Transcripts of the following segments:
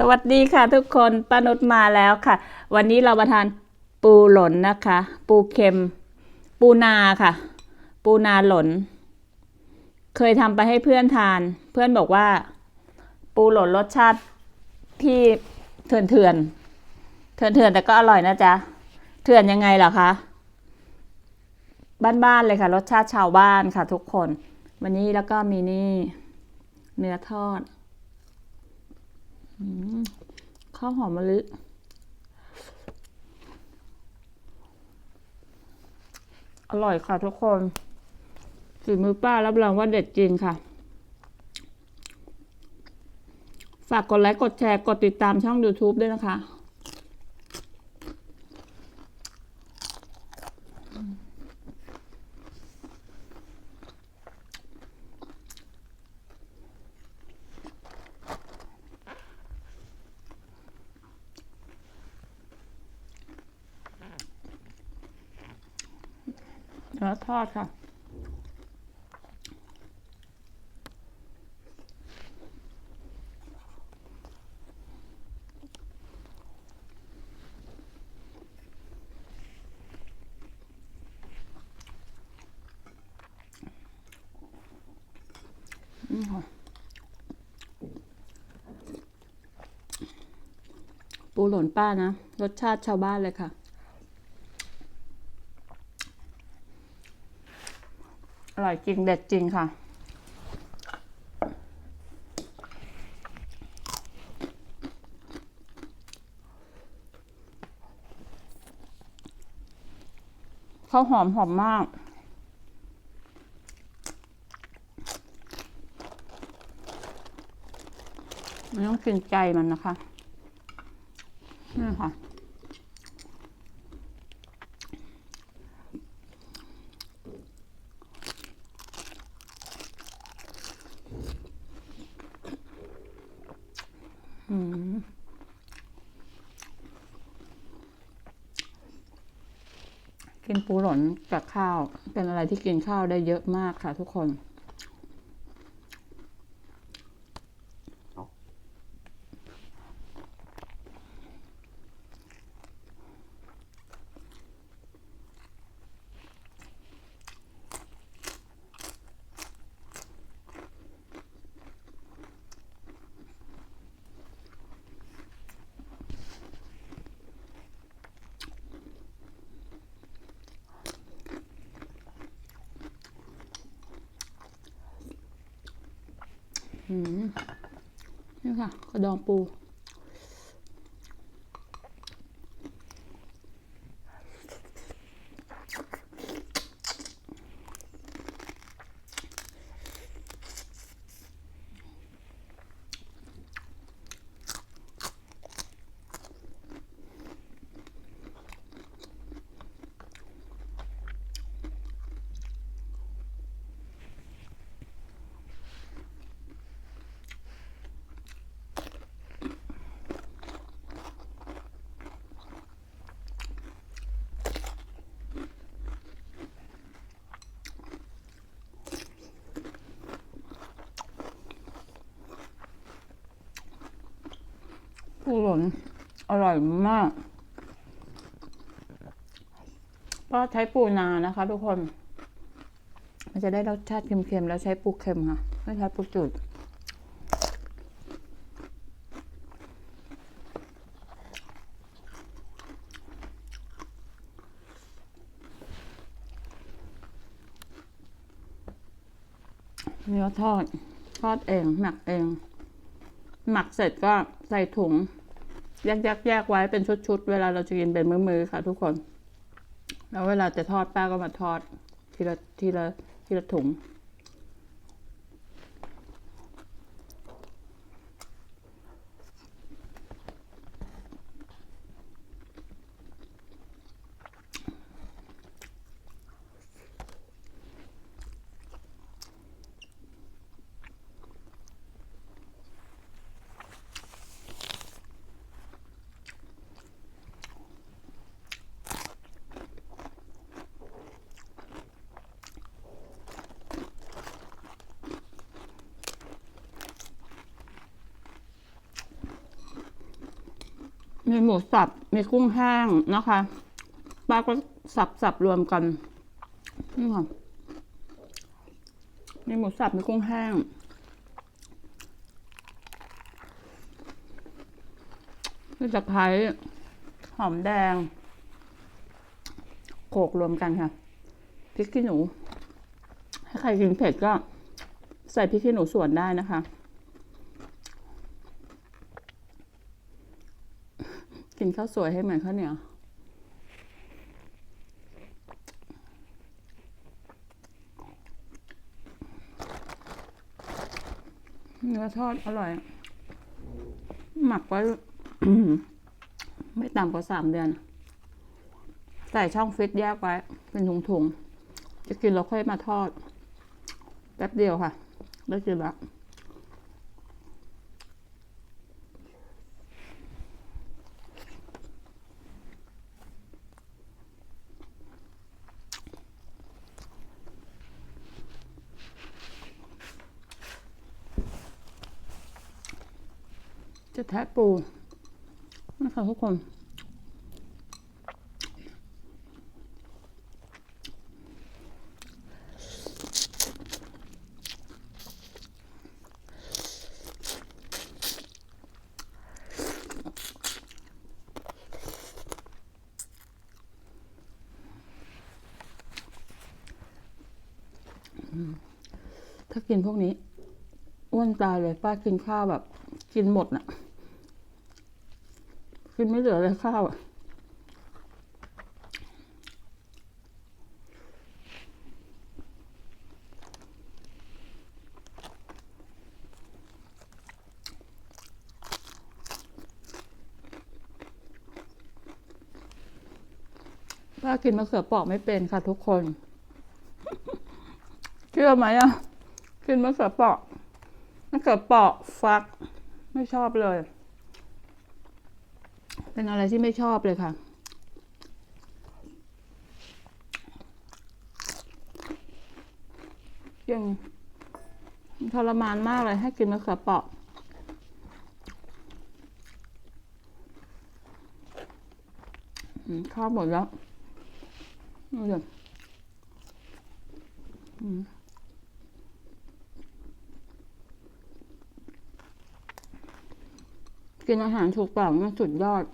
สวัสดีค่ะทุกคนป้านุชมาแล้วค่ะ วันนี้เรามาทานปูหล่นนะคะ ปูเค็ม ปูนาค่ะ ปูนาหล่น เคยทำไปให้เพื่อนทาน เพื่อนบอกว่า ปูหล่นรสชาติที่เถื่อนเถื่อนเถื่อนเถื่อนแต่ก็อร่อยนะจ๊ะ เถื่อนยังไงเหรอคะบ้านๆเลยค่ะ รสชาติชาวบ้านค่ะ ทุกคน วันนี้แล้วก็มีนี่ เนื้อทอด ข้าวหอมมะลิอร่อยค่ะทุกคนฝีมือป้ารับรองว่าเด็ดจริงค่ะ ฝากกดไลค์ กดแชร์ กดติดตามช่อง YouTube ด้วยนะคะ เนื้อ ทอดค่ะ นี่ค่ะปูหล่นป้านะ รสชาติชาวบ้านเลยค่ะ อร่อยจริงเด็ดจริงค่ะข้าวหอมหอมมากไมันต้องกินใจมันนะคะนี่ค่ะ อืม กินปูหล่นกับข้าว เป็นอะไรที่กินข้าวได้เยอะมากค่ะทุกคน นี่ค่ะกระดองปู ปูหล่นอร่อยมากก็ใช้ปูนานะคะ ทุกคน มันจะได้รสชาติเค็มๆแล้วใช้ปูเค็มค่ะไม่ใช้ปูจืดเนื้อทอด ทอดเอง หมักเอง หมักเสร็จก็ใส่ถุงแยกแยกแยกไว้เป็นชุดๆ เวลาเราจะกินเป็นมือๆค่ะ ทุกคน แล้วเวลาจะทอดป้าก็มาทอดทีละทีละทีละถุง มีหมูสับ มีกุ้งแห้งนะคะป้าก็สับสับรวมกันนี่ค่ะมีหมูสับ มีกุ้งแห้ง มีตะไคร้หอมแดง โขลกรวมกันค่ะพริกขี้หนู ถ้าใครกินเผ็ดก็ใส่พริกขี้หนูส่วนได้นะคะ กินข้าวสวยให้เหมือนข้าวเหนียวเนื้อทอดอร่อย หมักไว้ไม่ต่ำกว่าสามเดือน ใส่ช่องฟิตแยกไว้ เป็นถุงๆ จะกินแล้วค่อยมาทอด แป๊บเดียวค่ะ ได้กินแล้วจะ แทะปูนะคะทุกคนถ้ากินพวกนี้อ้วนตายเลยป้ากินข้าวแบบ กินหมดน่ะ กินไม่เหลือเลยข้าวอะป้ากินมะเขือเปราะไม่เป็นค่ะทุกคน เชื่อไหมอะกินมะเขือเปราะมะเขือเปราะฟัก ไม่ชอบเลย เป็นอะไรที่ไม่ชอบเลยค่ะ ยังทรมานมากเลยให้กินมะเขือเปราะข้าวหมดแล้วอืมกินอาหารถูกปากมันสุดยอด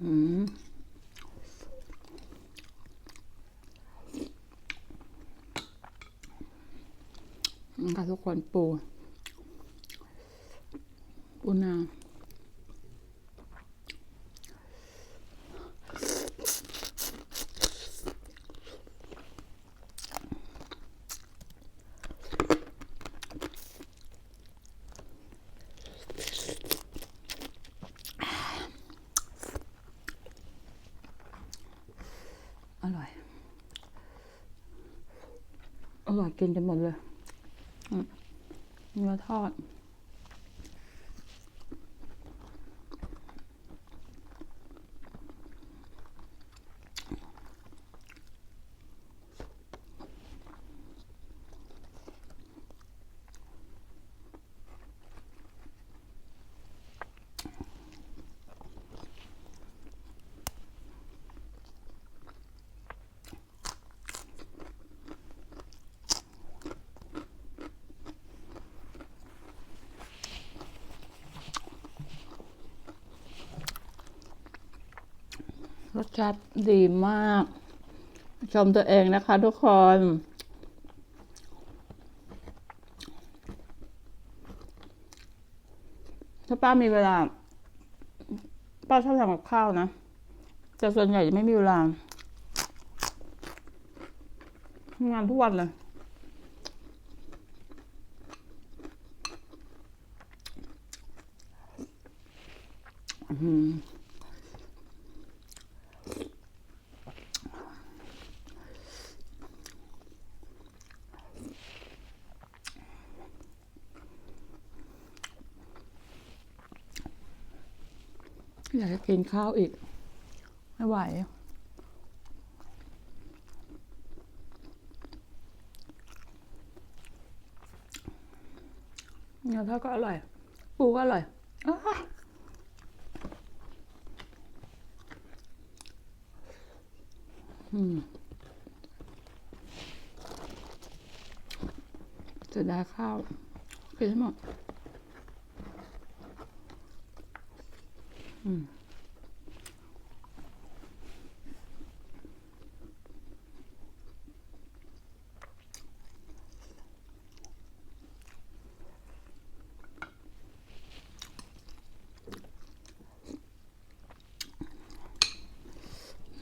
นี่ค่ะทุกคนปูปูนา ร่อยกินกันหมดเลยอืมเนื้อทอด ชาติดีมาก ชมตัวเองนะคะทุกคน ถ้าป้ามีเวลา ป้าชอบทำกับข้าวนะ แต่ส่วนใหญ่จะไม่มีเวลาทำงานทุกวันเลยอืม อยากจะกินข้าวอีก ไม่ไหว เนื้อทอดก็อร่อย ปูก็อร่อยออืมจะได้ข้าวกินให้หมด อืม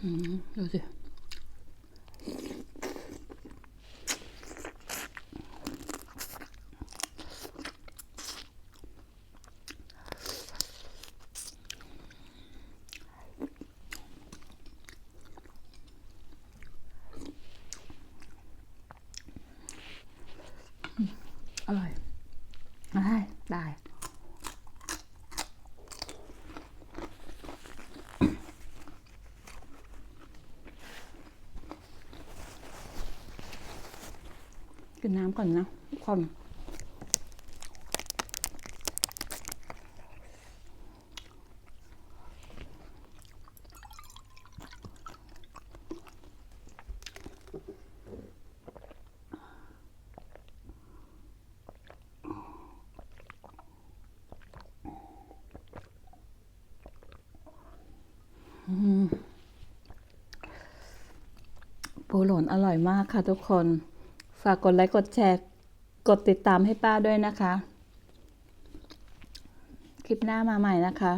อืมดูสิ อร่อย ได้ ได้ ก่อนนะทุกคนปูหล่นอร่อยมากค่ะทุกคน ฝากกดไลค์กดแชร์กดติดตามให้ป้าด้วยนะคะ คลิปหน้ามาใหม่นะคะ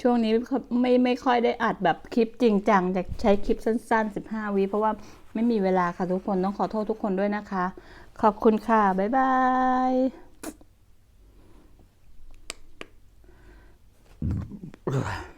ช่วงนี้ไม่ไม่ค่อยได้อัดแบบคลิปจริงจังจะใช้คลิปสั้น ๆ 15วิเพราะว่าไม่มีเวลาค่ะทุกคนต้องขอโทษทุกคนด้วยนะคะ ขอบคุณค่ะ บ๊ายบาย